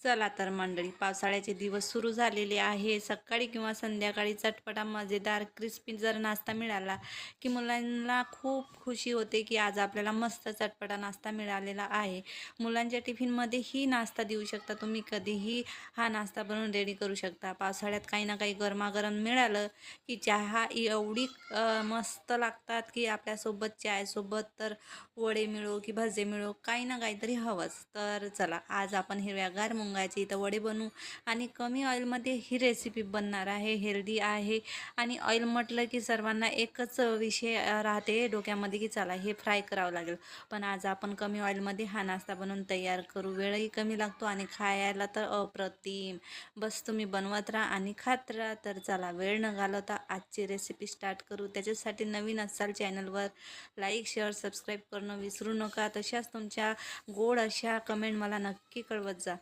चला तर मंडळी पावसाळ्याचे दिवस सुरू झालेले आहे. सकाळी किंवा संध्याकाळी चटपटा मजेदार क्रिस्पी जर नाश्ता मिळाला की मुलांना खूप खुशी होते की आज आपल्याला मस्त चटपटा नाश्ता मिळालेला आहे. मुलांच्या टिफिनमध्ये ही नाश्ता देऊ शकता तुम्ही कधीही हा नाश्ता बनवून रेडी करू शकता. पावसाळ्यात काही ना काही गरमागरम मिळालं की चहा एवढी मस्त लागतात की आपल्यासोबत चायसोबत तर वडे मिळो की भजे मिळो काही ना काहीतरी हवंच. तर चला आज आपण हिरव्यागार मुंगाची इथं वडे बनवू. आणि कमी ऑइलमध्ये ही रेसिपी बनणार आहे हेल्दी आहे. आणि ऑइल म्हटलं की सर्वांना एकच विषय राहते डोक्यामध्ये की चला हे फ्राय करावं लागेल. पण आज आपण कमी ऑइलमध्ये हा नाश्ता बनवून तयार करू. वेळही कमी लागतो आणि खायला तर अप्रतिम. बस तुम्ही बनवत राहा आणि खात राहा. तर चला वेळ न घालवता आजची रेसिपी स्टार्ट करू. त्याच्यासाठी नवीन असाल चॅनलवर लाईक शेअर सबस्क्राईब करणं विसरू नका. तशाच तुमच्या गोड अशा कमेंट मला नक्की कळवत जा.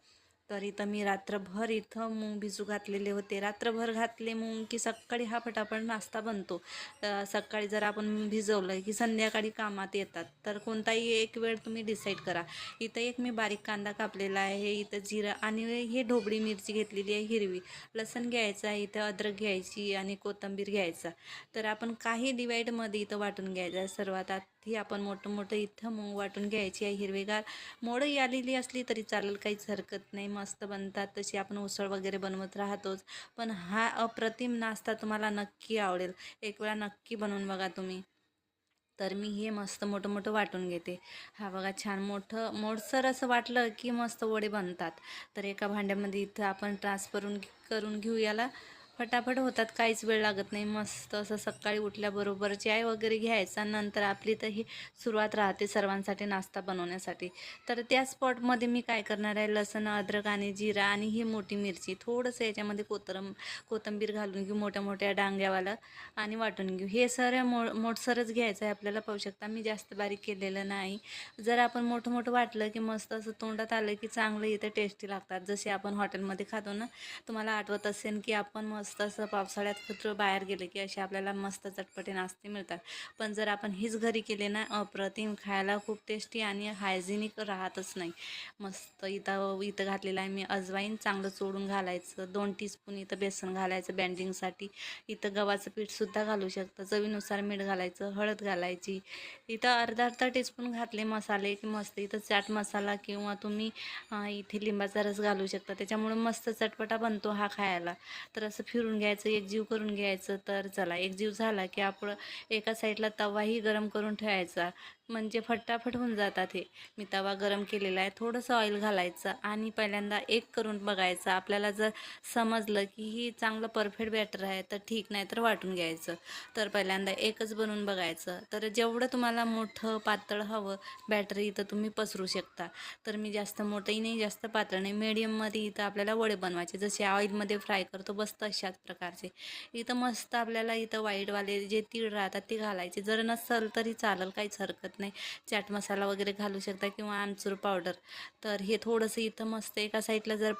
तर इथं मी रात्रभर इथं मूग भिजू घातलेले होते. रात्रभर घातले मूग की सकाळी हा फटाफट नाश्ता बनतो. सकाळी जर आपण भिजवलं की संध्याकाळी कामात येतात. तर कोणताही एक वेळ तुम्ही डिसाईड करा. इथं एक मी बारीक कांदा कापलेला आहे. इथं जिरं आणि हे ढोबळी मिरची घेतलेली आहे हिरवी. लसण घ्यायचं आहे इथं अद्रक घ्यायची आणि कोथिंबीर घ्यायचा. तर आपण काही डिवाईडमध्ये इथं वाटून घ्यायचं आहे. सर्वात ही आपण मोठं मोठं इथं मूग वाटून घ्यायची आहे हिरवेगार मोडही आलेली असली तरी चालेल काहीच हरकत नाही मस्त बनतात तशी आपण उसळ वगैरे बनवत राहतोच. पण हा अप्रतिम नाश्ता तुम्हाला नक्की आवडेल. एक वेळा नक्की बनवून बघा तुम्ही. तर मी हे मस्त मोठं मोठं वाटून घेते. हा बघा छान मोठं मोडसर असं वाटलं की मस्त वडे बनतात. तर एका भांड्यामध्ये इथं आपण ट्रान्सफरून करून घेऊ याला. फटाफट होतात काहीच वेळ लागत नाही. मस्त असं सकाळी उठल्याबरोबर चाय वगैरे घ्यायचा नंतर आपली तर ही सुरुवात राहते सर्वांसाठी नाश्ता बनवण्यासाठी. तर त्या स्पॉटमध्ये मी काय करणार आहे? लसण अद्रक आणि जिरा आणि ही मोठी मिरची. थोडंसं याच्यामध्ये कोतरम कोथिंबीर घालून घेऊ मोठ्या मोठ्या डांग्यावाला आणि वाटून घेऊ. हे सर मो मोठसरच घ्यायचं आहे आपल्याला पाहू शकता. मी जास्त बारीक केलेलं नाही. जर आपण मोठं मोठं वाटलं की मस्त असं तोंडात आलं की चांगलं इथं टेस्टी लागतात. जसे आपण हॉटेलमध्ये खातो ना तुम्हाला आठवत असेल की आपण मस्त असं पावसाळ्यात कुत्र बाहेर गेले की असे आपल्याला मस्त चटपटे नाश्ते मिळतात. पण जर आपण हीच घरी केले ना अप्रतिम खायला खूप टेस्टी आणि हायजिनिक राहतच नाही. मस्त इथं इथं घातलेलं आहे मी अजवाईन चांगलं चोडून घालायचं दोन टीस्पून इथं बेसन घालायचं बँडिंगसाठी इथं गव्हाचं पीठसुद्धा घालू शकतं चवीनुसार मीठ घालायचं हळद घालायची. इथं अर्धा अर्धा टीस्पून घातले मसाले की मस्त इथं चाट मसाला किंवा तुम्ही इथे लिंबाचा रस घालू शकता. त्याच्यामुळे मस्त चटपटा बनतो हा खायला. तर असं फिरून घ्यायचं एकजीव करून घ्यायचं तर चला एकजीव झाला की आपण एका साईडला तवाही गरम करून ठेवायचा. म्हणजे फटाफट होऊन जातात हे. मी तवा गरम केलेला आहे. थोडंसं ऑइल घालायचं आणि पहिल्यांदा एक करून बघायचं. आपल्याला जर समजलं की ही चांगलं परफेक्ट बॅटर आहे तर ठीक नाही तर वाटून घ्यायचं. तर पहिल्यांदा एकच बनवून बघायचं. तर जेवढं तुम्हाला मोठं पातळ हवं बॅटर इथं तुम्ही पसरू शकता. तर मी जास्त मोठंही नाही जास्त पातळ नाही. मीडियममध्ये इथं आपल्याला वडे बनवायचे. जसे ऑइलमध्ये फ्राय करतो बस तशाच प्रकारचे. इथं मस्त आपल्याला इथं व्हाईटवाले जे तीळ राहतात ते घालायचे. जर नसल तरी चालेल काहीच हरकत नाही. चाट मसाला वगैरे घालू शकता किंवा आमचूर पावडर. तर हे थोडंसं इथं मस्त एका साईडला जर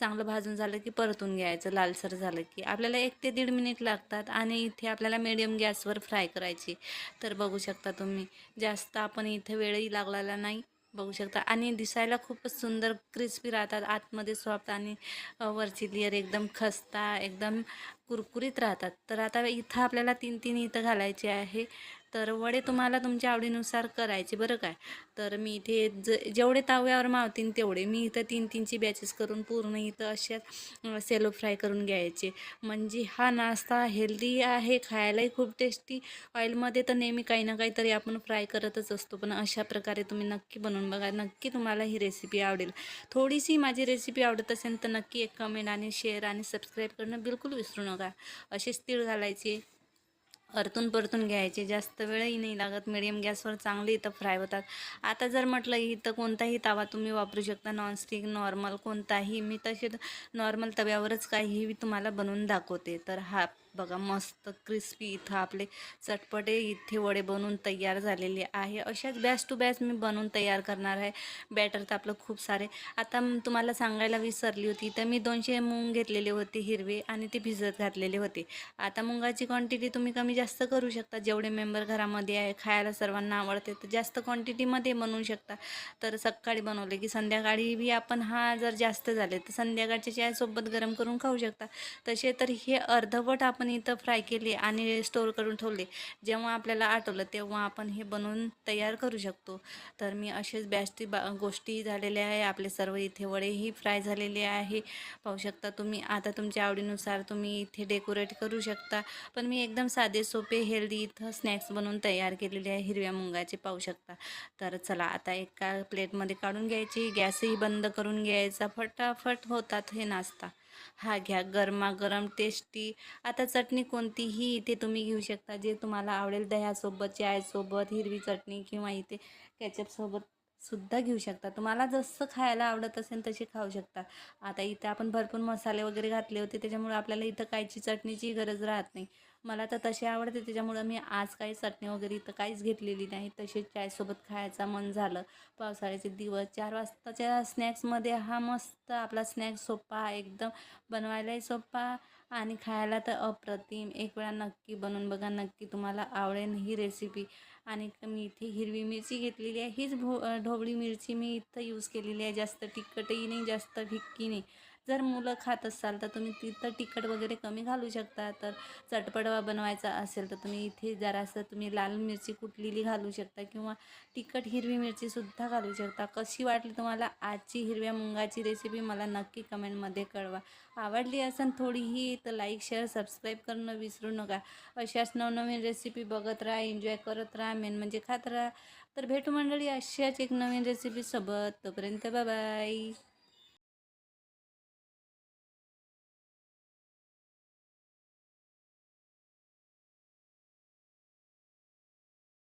चांगलं भाजून झालं की परतून घ्यायचं लालसर झालं की. आपल्याला एक ते दीड मिनिट लागतात आणि इथे आपल्याला मिडियम गॅसवर फ्राय करायची. तर बघू शकता तुम्ही. जास्त आपण इथे वेळही लागलेला नाही. बघू शकता. आणि दिसायला खूपच सुंदर क्रिस्पी राहतात. आतमध्ये सॉफ्ट आणि वरची लेअर एकदम खस्ता एकदम कुरकुरीत राहतात. तर आता इथं आपल्याला तीन तीन इथं घालायचे आहे. तर वडे तुम्हाला तुमच्या आवडीनुसार करायचे बरं काय? तर मी इथे ज जेवढे ताव्यावर मावतीन तेवढे मी इथं तीन तीनची बॅचेस करून पूर्ण इथं अशा सेलो फ्राय करून घ्यायचे. म्हणजे हा नाश्ता हेल्दी आहे खायलाही खूप टेस्टी ऑइलमध्ये तर नेहमी काही ना काहीतरी आपण फ्राय करतच असतो पण अशा प्रकारे तुम्ही नक्की बनवून बघा नक्की तुम्हाला ही रेसिपी आवडेल. थोडीशी माझी रेसिपी आवडत असेल तर नक्की एक कमेंट आणि शेअर आणि सबस्क्राईब करणं बिलकुल विसरू नका. असेच तीळ घालायचे. परतून परतून घ्यायचे. जास्त वेळही नाही लागत. मिडियम गॅसवर चांगले इथं फ्राय होतात. आता जर म्हटलं इथं कोणताही तवा तुम्ही वापरू शकता. नॉनस्टिक नॉर्मल कोणताही. मी तसे नॉर्मल तव्यावरच काहीही तुम्हाला बनवून दाखवते. तर हा बघा मस्त क्रिस्पी इथं आपले चटपटे इथे वडे बनवून तयार झालेले आहे. अशाच बॅच टू बॅच मी बनवून तयार करणार आहे. बॅटर तर आपलं खूप सारे. आता तुम्हाला सांगायला विसरली होती तर मी दोनशे मूग घेतलेले होते हिरवे आणि ते भिजत घातलेले होते. आता मुंगाची क्वांटिटी तुम्ही कमी जास्त करू शकता. जेवढे मेंबर घरामध्ये आहे खायला सर्वांना आवडते तर जास्त क्वांटिटीमध्ये बनवू शकता. तर सकाळी बनवले की संध्याकाळी बी आपण हा जर जास्त झाले तर संध्याकाळच्या चायसोबत गरम करून खाऊ शकता. तसे तर हे अर्धवट आपण इथं फ्राय केले आणि स्टोर करून ठेवले. जेव्हा आपल्याला आठवलं तेव्हा आपण हे बनवून तयार करू शकतो. तर मी असेच बॅस्टी बा गोष्टी झालेल्या आहे. आपले सर्व इथे वडेही फ्राय झालेले आहे. पाहू शकता तुम्ही आता तुमच्या आवडीनुसार तुम्ही इथे डेकोरेट करू शकता. पण मी एकदम साधे सोपे हेल्दी इथं स्नॅक्स बनवून तयार केलेले आहे हिरव्या मुंगाचे पाहू शकता. तर चला आता एका प्लेटमध्ये काढून घ्यायची. गॅसही बंद करून घ्यायचा. फटाफट होतात हे नाश्ता. हा घ्या गरमागरम टेस्टी आता चटणी कोणतीही इथे तुम्ही घेऊ शकता जे तुम्हाला आवडेल दह्यासोबत चायसोबत हिरवी चटणी किंवा इथे केचपसोबत सुद्धा घेऊ शकता. तुम्हाला जसं खायला आवडत असेल तसे खाऊ शकता. आता इथं आपण भरपूर मसाले वगैरे घातले होते त्याच्यामुळे आपल्याला इथं कायची चटणीची गरज राहत नाही. मला तर तसे आवडते. त्याच्यामुळं मी आज काही चटणी वगैरे इथं काहीच घेतलेली नाही. तसेच चायसोबत खायचा मन झालं. पावसाळ्याचे दिवस चार वाजताच्या स्नॅक्समध्ये हा मस्त आपला स्नॅक्स सोपा एकदम बनवायलाही सोपा आणि खायला तर अप्रतिम. एक वेळा नक्की बनवून बघा. नक्की तुम्हाला आवडेल ही रेसिपी आणि मी इथे हिरवी मिरची घेतलेली आहे. हीच भो ढोबळी मिरची मी इथं यूज केलेली आहे. जास्त तिखटही नाही जास्त फिक्की नाही. जर मुलं खात असाल तर तुम्ही तिथं तिखट वगैरे कमी घालू शकता. तर चटपटवा बनवायचा असेल तर तुम्ही इथे जरासं तुम्ही लाल मिरची कुटलेली घालू शकता किंवा तिखट हिरवी मिरचीसुद्धा घालू शकता. कशी वाटली तुम्हाला आजची हिरव्या मुंगाची रेसिपी मला नक्की कमेंटमध्ये कळवा. आवडली असेल थोडीही तर लाईक शेअर सबस्क्राईब करणं विसरू नका. अशाच नवनवीन रेसिपी बघत राहा एन्जॉय करत राहा. मेन म्हणजे खात राहा. तर भेटू मंडळी अशाच एक नवीन रेसिपीसोबत तोपर्यंत बाय